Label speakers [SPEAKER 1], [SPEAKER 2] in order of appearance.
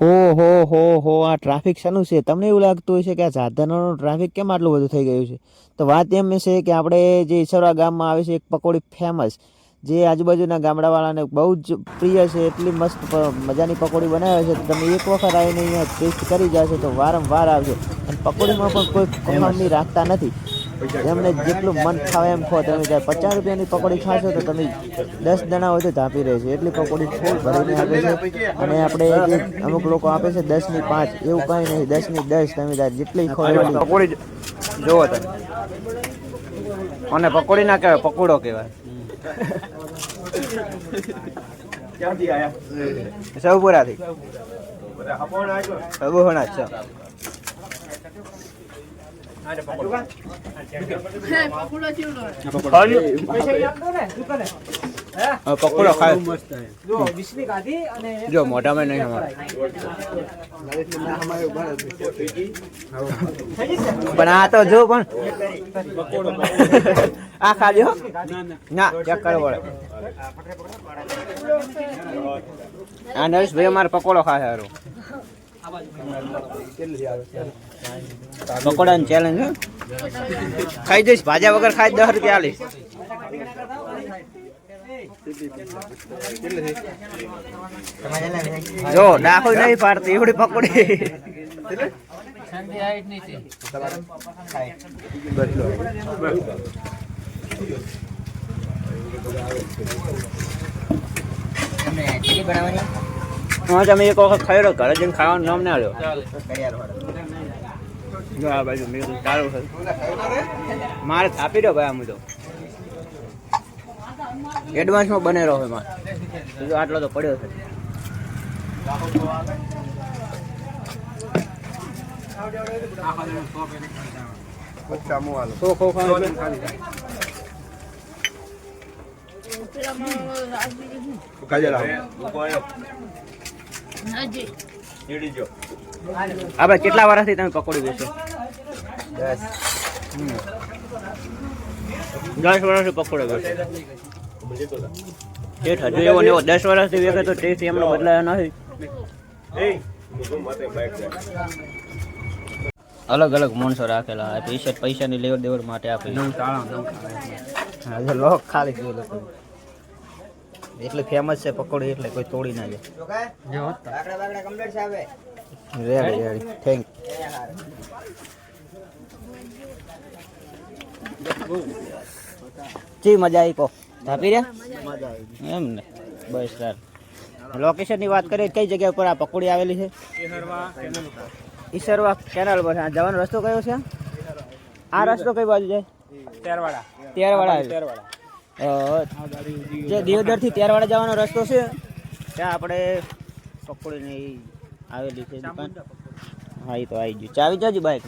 [SPEAKER 1] ઓહો હો હો આ ટ્રાફિક શાનું છે? તમને એવું લાગતું હશે કે આ સાધનોનું ટ્રાફિક કેમ આટલું બધું થઈ ગયું છે? તો વાત એમ છે કે આપણે જે ઈસરવા ગામમાં આવે છે એક પકોડી ફેમસ જે આજુબાજુના ગામડાવાળાને બહુ જ પ્રિય છે એટલી મસ્ત મજાની પકોડી બનાવે છે તમે એક વખત આવીને અહીંયા ટેસ્ટ કરી જશો તો વારંવાર આવજો અને પકોડીમાં પણ કોઈ કમાણી રાખતા નથી. એમને જેટલું મન ખાવે એમ ખો તમે જ્યારે પચાસ રૂપિયાની પકોડી ખાશો તો તમે દસ જણા હોય તો ધાપી રહેશે એટલી પકોડી ફૂલ ભરીને આપે છે. અને આપણે અમુક લોકો આપે છે દસની પાંચ એવું કંઈ નહીં દસની દસ તમે તાર જેટલી ખો
[SPEAKER 2] પકોડી જોવો તમે. અને પકોડી ના કહેવાય પકોડો કહેવાય. સૌપુરાથી સૌપુરા છે. હવે જો મોઢામાં નહીં પણ આ તો જો પણ આ ખાજો ના ચેક કરો પડે આ નરેશભાઈ અમારે પકોડો ખાય હારું પકોડાની ચેલેન્જ ખાઈ જઈશ. ભાજા વગર ખાઈ દસ રૂપિયા આલી. જો ડાકો નહીં પાડતી એવડી પકોડી. હા તમે એક વખત ખાઈ રહ્યો ઘરે જઈને ખાવાનું નામ ના લ્યો. આ બાજુ મેં સારું છે. મારે આપી દો ભાઈ આમ તો. એડવાન્સમાં બનેલો હોય મારે. બીજો આટલો તો પડ્યો છે. ખો નજી ખાવાનું છે? આપણે કેટલા વર્ષથી તમે પકોડી બેસો? હમ. દસ વર્ષથી પકોડી બેસો. ટેસ્ટ હજુ એવો ને એવો દસ વર્ષથી વેખે તો ટેસ્ટ એમનો બદલાયો નથી. અલગ અલગ માણસો રાખેલા પૈસા પૈસાની લેવડ દેવડ માટે આપે. લોક ખાલી લોકો એટલે ફેમસ છે પકોડી એટલે કોઈ તોડી ના જાય રેડી રેડી થેન્ક ચી મજા આવી કહો થાપી રહ્યા એમ ને બસ સર લોકેશનની વાત કરીએ કઈ જગ્યા ઉપર આ પકોડી આવેલી છે ઈસરવા કેનાલ પર આ જવાનો રસ્તો કયો છે આ રસ્તો કઈ બાજુ જાય તેરવાડા તેરવાડા અ, જે દેવદરથી તેરવાડા જવાનો રસ્તો છે, ત્યાં આપણે પકોડીની આવેલી છે દુકાન. હા, એ તો આવી ગયું. ચાવી જજો બાઈક